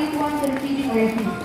8113 OFE. Yan,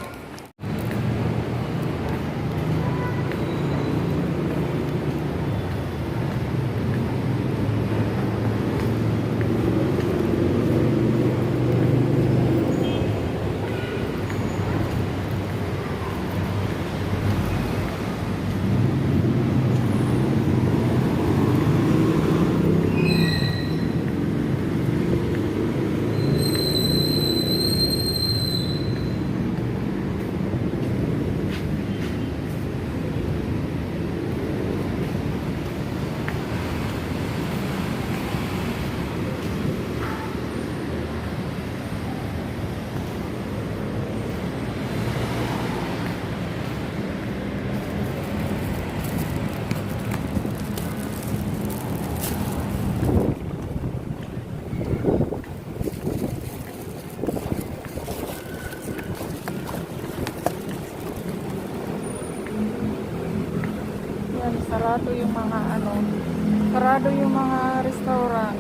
sarado yung mga ano, sarado yung mga restaurant.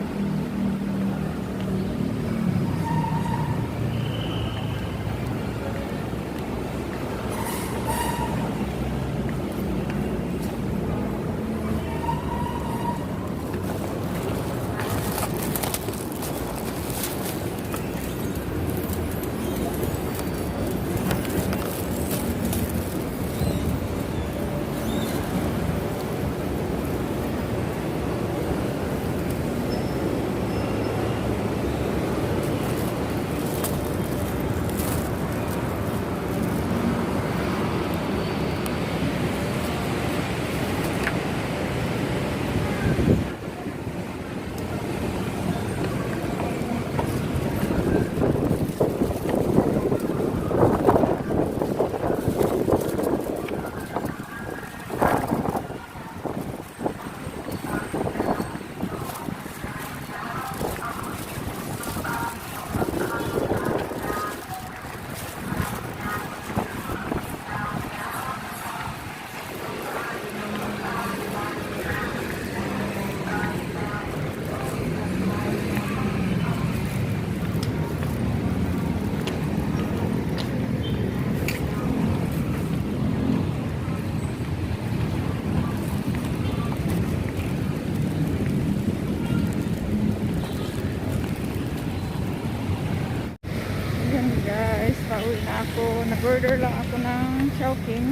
Ayan guys, pauwi na ako. Nag-order lang ako ng Chowking.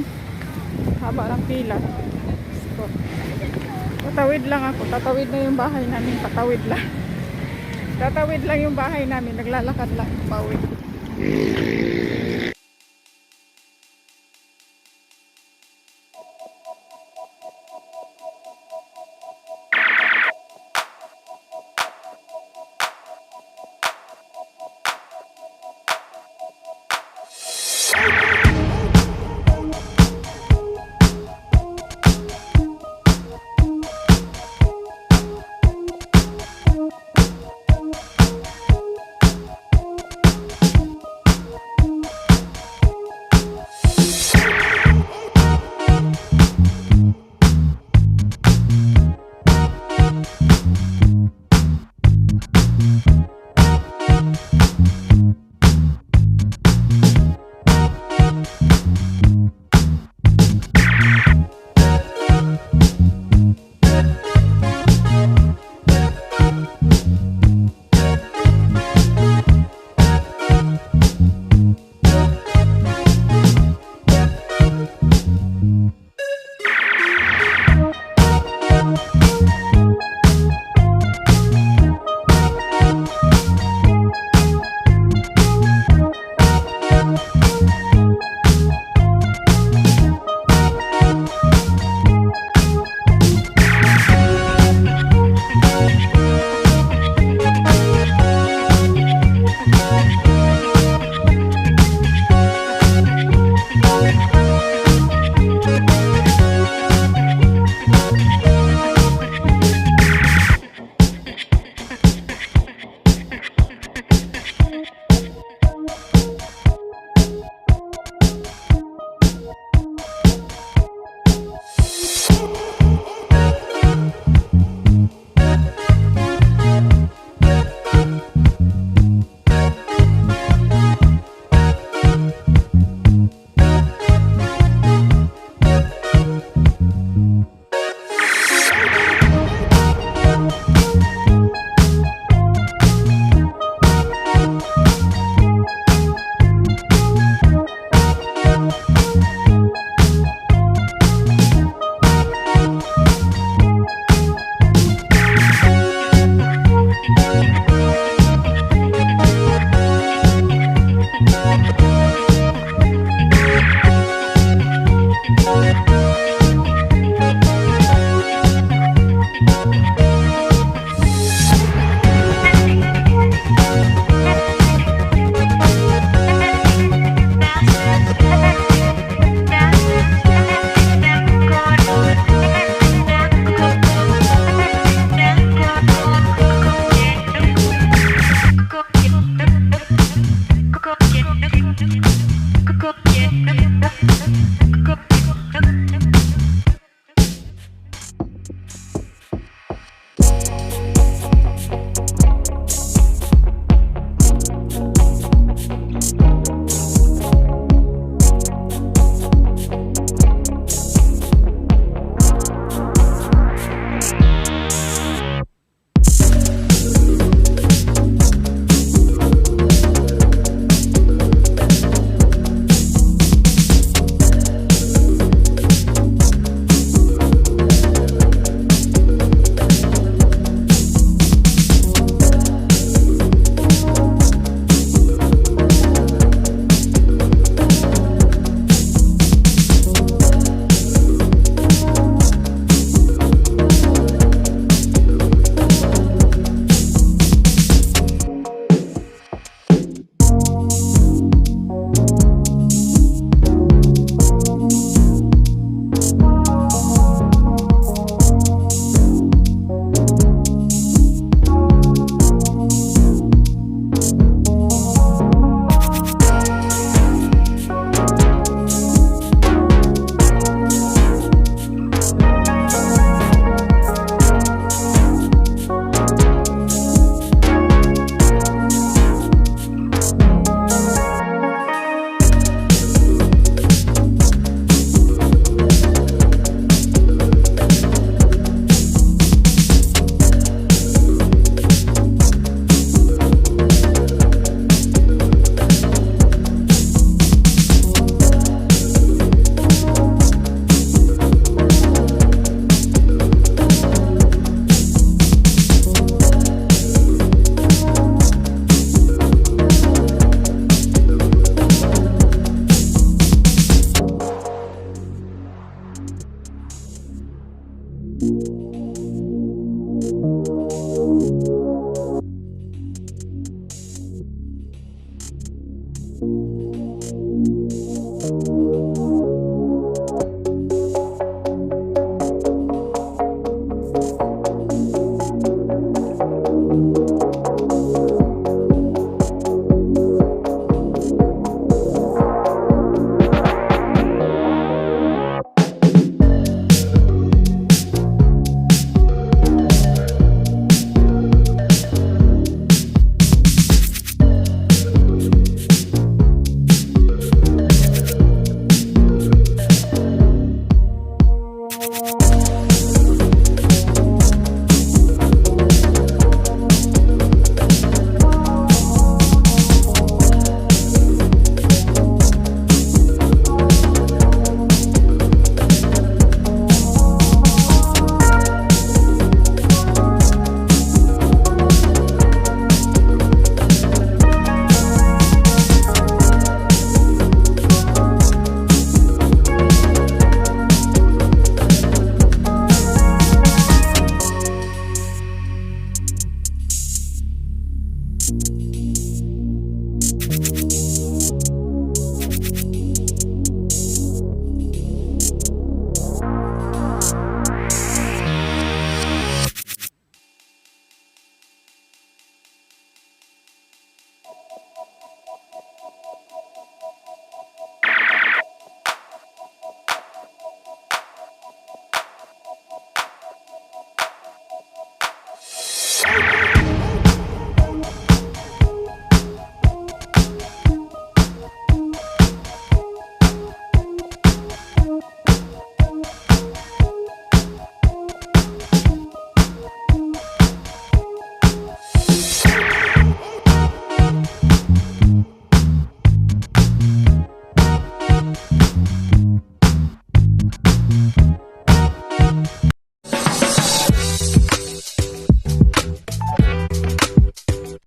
Haba ng pila. Ko. Tatawid lang ako. Tatawid na yung bahay namin. Tatawid lang. Tatawid lang yung bahay namin. Naglalakad lang. Pauwi.